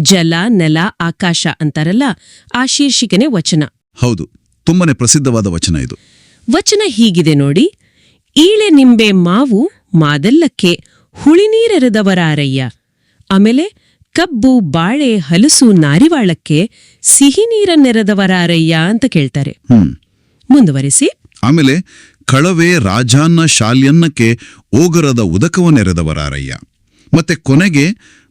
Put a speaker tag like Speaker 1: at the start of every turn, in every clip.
Speaker 1: ಜಲ ನೆಲ ಆಕಾಶ ಅಂತಾರಲ್ಲ ಆ ಶೀರ್ಷಿಕೆನೆ ವಚನ.
Speaker 2: ಹೌದು ತುಂಬಾನೇ ಪ್ರಸಿದ್ಧವಾದ ವಚನ ಇದು.
Speaker 1: ವಚನ ಹೀಗಿದೆ ನೋಡಿ ಈಳೆ ನಿಂಬೆ ಮಾವು ಮಾದಲ್ಲಕ್ಕೆ ಹುಳಿನೀರೆರೆದವರಾರಯ್ಯ ಆಮೇಲೆ ಕಬ್ಬು ಬಾಳೆ ಹಲಸು ನಾರಿವಾಳಕ್ಕೆ ಸಿಹಿ ನೀರನ್ನೆರೆದವರಾರಯ್ಯ ಅಂತ ಕೇಳ್ತಾರೆ. ಮುಂದುವರಿಸಿ.
Speaker 2: ಆಮೇಲೆ ಕಳವೆ ರಾಜಾನ್ನ ಶಾಲ್ಯನ್ನಕ್ಕೆ ಓಗರದ ಉದಕವನ್ನೆರೆದವರಾರಯ್ಯ. ಮತ್ತೆ ಕೊನೆಗೆ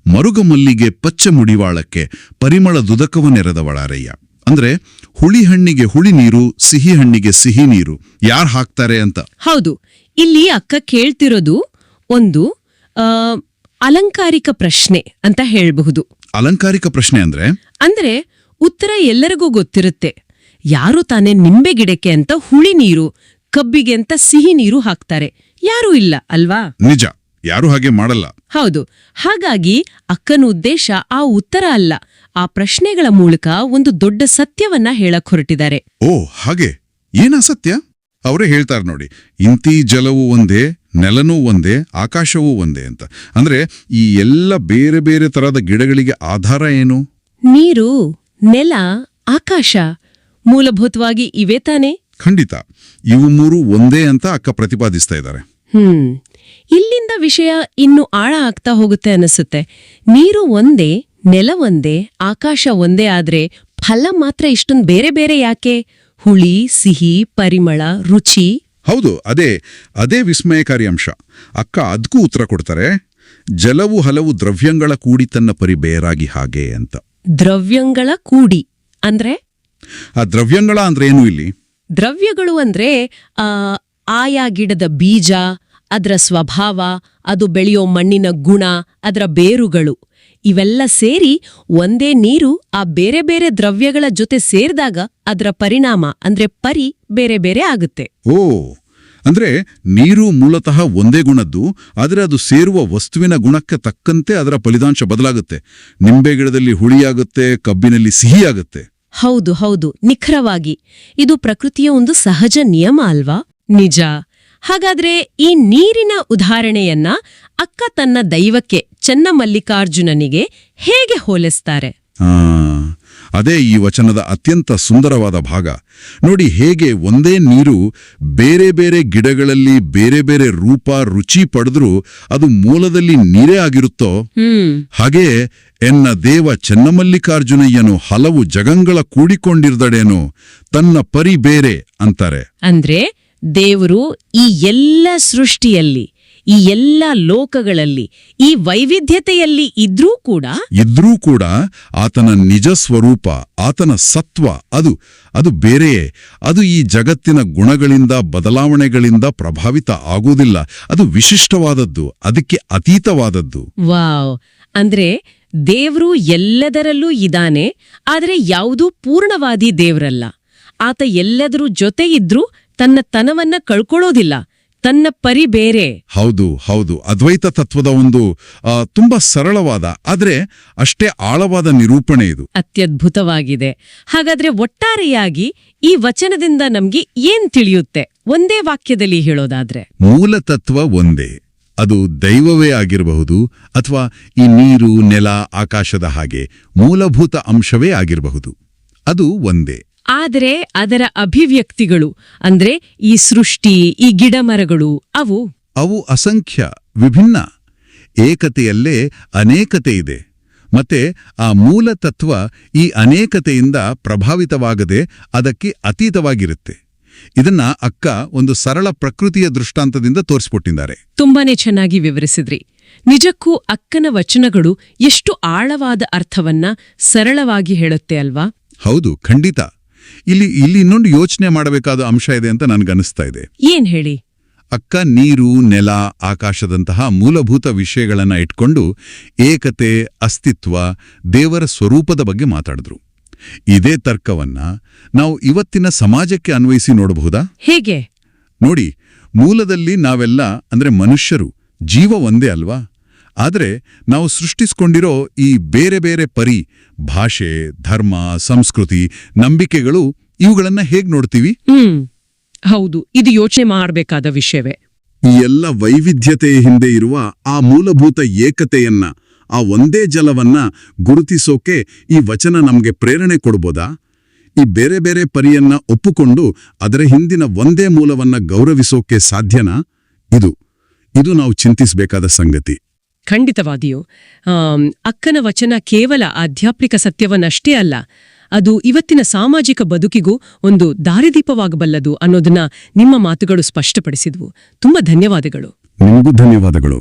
Speaker 2: ಮರುಗಮಲ್ಲಿಗೆ ಪಚ್ಚ ಮುಡಿವಾಳಕ್ಕೆ ಪರಿಮಳ ಪರಿಮಳದುದಕವನ್ನೆರೆದವಳಾರಯ್ಯ ಅಂದ್ರೆ ಹುಳಿ ಹಣ್ಣಿಗೆ ಹುಳಿ ನೀರು ಸಿಹಿ ಹಣ್ಣಿಗೆ ಸಿಹಿ ನೀರು ಯಾರು ಹಾಕ್ತಾರೆ ಅಂತ?
Speaker 1: ಹೌದು. ಇಲ್ಲಿ ಅಕ್ಕ ಕೇಳ್ತಿರೋದು ಒಂದು ಅಲಂಕಾರಿಕ ಪ್ರಶ್ನೆ ಅಂತ ಹೇಳಬಹುದು.
Speaker 2: ಅಲಂಕಾರಿಕ ಪ್ರಶ್ನೆ ಅಂದ್ರೆ?
Speaker 1: ಅಂದ್ರೆ ಉತ್ತರ ಎಲ್ಲರಿಗೂ ಗೊತ್ತಿರುತ್ತೆ. ಯಾರು ತಾನೇ ನಿಂಬೆ ಗಿಡಕ್ಕೆ ಅಂತ ಹುಳಿ ನೀರು ಕಬ್ಬಿಗೆ ಅಂತ ಸಿಹಿ ನೀರು ಹಾಕ್ತಾರೆ. ಯಾರೂ ಇಲ್ಲ ಅಲ್ವಾ?
Speaker 2: ನಿಜ. ಯಾರು ಹಾಗೆ ಮಾಡಲ್ಲ.
Speaker 1: ಹೌದು. ಹಾಗಾಗಿ ಅಕ್ಕನ ಉದ್ದೇಶ ಆ ಉತ್ತರ ಅಲ್ಲ. ಆ ಪ್ರಶ್ನೆಗಳ ಮೂಲಕ ಒಂದು ದೊಡ್ಡ ಸತ್ಯವನ್ನ ಹೇಳಕ್ ಹೊರಟಿದ್ದಾರೆ.
Speaker 2: ಓ ಹಾಗೆ? ಏನ ಸತ್ಯ ಅವರೇ ಹೇಳ್ತಾರೆ ನೋಡಿ. ಇಂತಿ ಜಲವೂ ಒಂದೇ ನೆಲನೂ ಒಂದೇ ಆಕಾಶವೂ ಒಂದೇ ಅಂತ. ಅಂದ್ರೆ ಈ ಎಲ್ಲ ಬೇರೆ ಬೇರೆ ತರಹದ ಗಿಡಗಳಿಗೆ ಆಧಾರ ಏನು?
Speaker 1: ನೀರು ನೆಲ ಆಕಾಶ ಮೂಲಭೂತವಾಗಿ ಇವೇ ತಾನೆ?
Speaker 2: ಖಂಡಿತ. ಇವು ಮೂರು ಒಂದೇ ಅಂತ ಅಕ್ಕ ಪ್ರತಿಪಾದಿಸ್ತಾ ಇದ್ದಾರೆ.
Speaker 1: ಹ್ಮ್. ಇಲ್ಲಿಂದ ವಿಷಯ ಇನ್ನು ಆಳ ಆಗ್ತಾ ಹೋಗುತ್ತೆ ಅನಿಸುತ್ತೆ ನೀರು ಒಂದೇ ನೆಲ ಒಂದೇ ಆಕಾಶ ಒಂದೇ ಆದ್ರೆ ಫಲ ಮಾತ್ರ ಇಷ್ಟೊಂದು ಬೇರೆ ಬೇರೆ ಯಾಕೆ? ಹುಳಿ ಸಿಹಿ ಪರಿಮಳ ರುಚಿ?
Speaker 2: ಹೌದು ಅದೇ ಅದೇ ವಿಸ್ಮಯಕಾರಿ ಅಂಶ. ಅಕ್ಕ ಅದಕ್ಕೂ ಉತ್ತರ ಕೊಡ್ತಾರೆ ಜಲವು ಹಲವು ದ್ರವ್ಯಗಳ ಕೂಡಿ ತನ್ನ ಪರಿ ಬೇರಾಗಿ ಹಾಗೆ ಅಂತ.
Speaker 1: ದ್ರವ್ಯಂಗಳ ಕೂಡಿ ಅಂದ್ರೆ?
Speaker 2: ಆ ದ್ರವ್ಯಂಗಳ ಅಂದ್ರೆ ಏನು ಇಲ್ಲಿ?
Speaker 1: ದ್ರವ್ಯಗಳು ಅಂದ್ರೆ ಆ ಆಯಾ ಗಿಡದ ಬೀಜ ಅದರ ಸ್ವಭಾವ ಅದು ಬೆಳೆಯೋ ಮಣ್ಣಿನ ಗುಣ ಅದರ ಬೇರುಗಳು. ಇವೆಲ್ಲ ಸೇರಿ ಒಂದೇ ನೀರು ಆ ಬೇರೆ ಬೇರೆ ದ್ರವ್ಯಗಳ ಜೊತೆ ಸೇರಿದಾಗ ಅದರ ಪರಿಣಾಮ ಅಂದ್ರೆ ಪರಿ ಬೇರೆ ಬೇರೆ ಆಗುತ್ತೆ.
Speaker 2: ಓ ಅಂದ್ರೆ ನೀರು ಮೂಲತಃ ಒಂದೇ ಗುಣದ್ದು ಆದರೆ ಅದು ಸೇರುವ ವಸ್ತುವಿನ ಗುಣಕ್ಕೆ ತಕ್ಕಂತೆ ಅದರ ಫಲಿತಾಂಶ ಬದಲಾಗುತ್ತೆ. ನಿಂಬೆ ಗಿಡದಲ್ಲಿ ಹುಳಿಯಾಗುತ್ತೆ ಕಬ್ಬಿನಲ್ಲಿ ಸಿಹಿಯಾಗುತ್ತೆ.
Speaker 1: ಹೌದು ಹೌದು ನಿಖರವಾಗಿ. ಇದು ಪ್ರಕೃತಿಯ ಒಂದು ಸಹಜ ನಿಯಮ ಅಲ್ವಾ? ನಿಜ. ಹಾಗಾದ್ರೆ ಈ ನೀರಿನ ಉದಾಹರಣೆಯನ್ನ ಅಕ್ಕ ತನ್ನ ದೈವಕ್ಕೆ ಚನ್ನಮಲ್ಲಿಕಾರ್ಜುನನಿಗೆ ಹೇಗೆ ಹೋಲಿಸ್ತಾರೆ?
Speaker 2: ಆ, ಅದೇ ಈ ವಚನದ ಅತ್ಯಂತ ಸುಂದರವಾದ ಭಾಗ. ನೋಡಿ ಹೇಗೆ ಒಂದೇ ನೀರು ಬೇರೆ ಬೇರೆ ಗಿಡಗಳಲ್ಲಿ ಬೇರೆ ಬೇರೆ ರೂಪ ರುಚಿ ಪಡೆದ್ರೂ ಅದು ಮೂಲದಲ್ಲಿ ನೀರೇ ಆಗಿರುತ್ತೋ? ಹಾಗೆ ಎನ್ನ ದೇವ ಚೆನ್ನಮಲ್ಲಿಕಾರ್ಜುನಯ್ಯನು ಹಲವು ಜಗಂಗಳ ಕೂಡಿಕೊಂಡಿರ್ದಡೇನು ತನ್ನ ಪರಿ ಬೇರೆ ಅಂತಾರೆ.
Speaker 1: ಅಂದ್ರೆ ದೇವರು ಈ ಎಲ್ಲ ಸೃಷ್ಟಿಯಲ್ಲಿ ಈ ಎಲ್ಲ ಲೋಕಗಳಲ್ಲಿ ಈ ವೈವಿಧ್ಯತೆಯಲ್ಲಿ ಇದ್ರೂ ಕೂಡ
Speaker 2: ಇದ್ರೂ ಕೂಡ ಆತನ ನಿಜ ಸ್ವರೂಪ ಆತನ ಸತ್ವ ಅದು ಅದು ಬೇರೆಯೇ. ಅದು ಈ ಜಗತ್ತಿನ ಗುಣಗಳಿಂದ ಬದಲಾವಣೆಗಳಿಂದ ಪ್ರಭಾವಿತ ಆಗುವುದಿಲ್ಲ. ಅದು ವಿಶಿಷ್ಟವಾದದ್ದು ಅದಕ್ಕೆ ಅತೀತವಾದದ್ದು.
Speaker 1: ವಾವ್. ಅಂದ್ರೆ ದೇವ್ರು ಎಲ್ಲದರಲ್ಲೂ ಇದಾನೆ ಆದರೆ ಯಾವುದೂ ಪೂರ್ಣವಾದಿ ದೇವ್ರಲ್ಲ. ಆತ ಎಲ್ಲದರ ಜೊತೆ ಇದ್ರೂ ತನ್ನ ತನವನ್ನ ಕಳ್ಕೊಳ್ಳೋದಿಲ್ಲ. ತನ್ನ ಪರಿ ಬೇರೆ.
Speaker 2: ಹೌದು ಹೌದು. ಅದ್ವೈತ ತತ್ವದ ಒಂದು ತುಂಬಾ ಸರಳವಾದ ಆದ್ರೆ ಅಷ್ಟೇ ಆಳವಾದ ನಿರೂಪಣೆ ಇದು.
Speaker 1: ಅತ್ಯದ್ಭುತವಾಗಿದೆ. ಹಾಗಾದ್ರೆ ಒಟ್ಟಾರೆಯಾಗಿ ಈ ವಚನದಿಂದ ನಮ್ಗೆ ಏನ್ ತಿಳಿಯುತ್ತೆ? ಒಂದೇ ವಾಕ್ಯದಲ್ಲಿ ಹೇಳೋದಾದ್ರೆ.
Speaker 2: ಮೂಲ ತತ್ವ ಒಂದೇ. ಅದು ದೈವವೇ ಆಗಿರಬಹುದು ಅಥವಾ ಈ ನೀರು ನೆಲ ಆಕಾಶದ ಹಾಗೆ ಮೂಲಭೂತ ಅಂಶವೇ ಆಗಿರಬಹುದು. ಅದು ಒಂದೇ.
Speaker 1: ಆದರೆ ಅದರ ಅಭಿವ್ಯಕ್ತಿಗಳು ಅಂದ್ರೆ ಈ ಸೃಷ್ಟಿ ಈ ಗಿಡಮರಗಳು ಅವು.
Speaker 2: ಅವು ಅಸಂಖ್ಯ ವಿಭಿನ್ನ. ಏಕತೆಯಲ್ಲೇ ಅನೇಕತೆ ಇದೆ. ಮತ್ತೆ ಆ ಮೂಲ ತತ್ವ ಈ ಅನೇಕತೆಯಿಂದ ಪ್ರಭಾವಿತವಾಗದೆ ಅದಕ್ಕೆ ಅತೀತವಾಗಿರುತ್ತೆ. ಇದನ್ನ ಅಕ್ಕ ಒಂದು ಸರಳ ಪ್ರಕೃತಿಯ ದೃಷ್ಟಾಂತದಿಂದ ತೋರಿಸ್ಕೊಟ್ಟಿದ್ದಾರೆ.
Speaker 1: ತುಂಬಾನೇ ಚೆನ್ನಾಗಿ ವಿವರಿಸಿದ್ರಿ. ನಿಜಕ್ಕೂ ಅಕ್ಕನ ವಚನಗಳು ಎಷ್ಟು ಆಳವಾದ ಅರ್ಥವನ್ನ ಸರಳವಾಗಿ ಹೇಳುತ್ತೆ ಅಲ್ವಾ?
Speaker 2: ಹೌದು ಖಂಡಿತ. ಇಲ್ಲಿ ಇಲ್ಲಿ ಇನ್ನೊಂದು ಯೋಚನೆ ಮಾಡಬೇಕಾದ ಅಂಶ ಇದೆ ಅಂತ ನನ್ಗನಿಸ್ತಾ ಇದೆ.
Speaker 1: ಏನ್ ಹೇಳಿ?
Speaker 2: ಅಕ್ಕ ನೀರು ನೆಲ ಆಕಾಶದಂತಹ ಮೂಲಭೂತ ವಿಷಯಗಳನ್ನ ಇಟ್ಕೊಂಡು ಏಕತೆ ಅಸ್ತಿತ್ವ ದೇವರ ಸ್ವರೂಪದ ಬಗ್ಗೆ ಮಾತಾಡಿದ್ರು. ಇದೇ ತರ್ಕವನ್ನ ನಾವು ಇವತ್ತಿನ ಸಮಾಜಕ್ಕೆ ಅನ್ವಯಿಸಿ ನೋಡಬಹುದಾ?
Speaker 1: ಹೇಗೆ?
Speaker 2: ನೋಡಿ ಮೂಲದಲ್ಲಿ ನಾವೆಲ್ಲ ಅಂದ್ರೆ ಮನುಷ್ಯರು ಜೀವ ಒಂದೇ ಅಲ್ವಾ? ಆದರೆ ನಾವು ಸೃಷ್ಟಿಸ್ಕೊಂಡಿರೋ ಈ ಬೇರೆ ಬೇರೆ ಪರಿ ಭಾಷೆ ಧರ್ಮ ಸಂಸ್ಕೃತಿ ನಂಬಿಕೆಗಳು ಇವುಗಳನ್ನ ಹೇಗ್ ನೋಡ್ತೀವಿ?
Speaker 1: ಹ್ಮ್ ಹೌದು. ಇದು ಯೋಚನೆ ಮಾಡಬೇಕಾದ ವಿಷಯವೇ.
Speaker 2: ಈ ಎಲ್ಲ ವೈವಿಧ್ಯತೆಯ ಹಿಂದೆ ಇರುವ ಆ ಮೂಲಭೂತ ಏಕತೆಯನ್ನ ಆ ಒಂದೇ ಜಲವನ್ನ ಗುರುತಿಸೋಕೆ ಈ ವಚನ ನಮ್ಗೆ ಪ್ರೇರಣೆ ಕೊಡ್ಬೋದಾ? ಈ ಬೇರೆ ಬೇರೆ ಪರಿಯನ್ನ ಒಪ್ಪುಕೊಂಡು ಅದರ ಹಿಂದಿನ ಒಂದೇ ಮೂಲವನ್ನ ಗೌರವಿಸೋಕೆ ಸಾಧ್ಯನಾ? ಇದು ಇದು ನಾವು ಚಿಂತಿಸಬೇಕಾದ ಸಂಗತಿ.
Speaker 1: ಖಂಡಿತವಾಗಿಯೂ. ಅಕ್ಕನ ವಚನ ಕೇವಲ ಆಧ್ಯಾತ್ಮಿಕ ಸತ್ಯವನ್ನಷ್ಟೇ ಅಲ್ಲ, ಅದು ಇವತ್ತಿನ ಸಾಮಾಜಿಕ ಬದುಕಿಗೂ ಒಂದು ದಾರಿದೀಪವಾಗಬಲ್ಲದು ಅನ್ನೋದನ್ನ ನಿಮ್ಮ ಮಾತುಗಳು ಸ್ಪಷ್ಟಪಡಿಸಿದ್ವು. ತುಂಬಾ ಧನ್ಯವಾದಗಳು.
Speaker 2: ನಿಮಗೂ ಧನ್ಯವಾದಗಳು.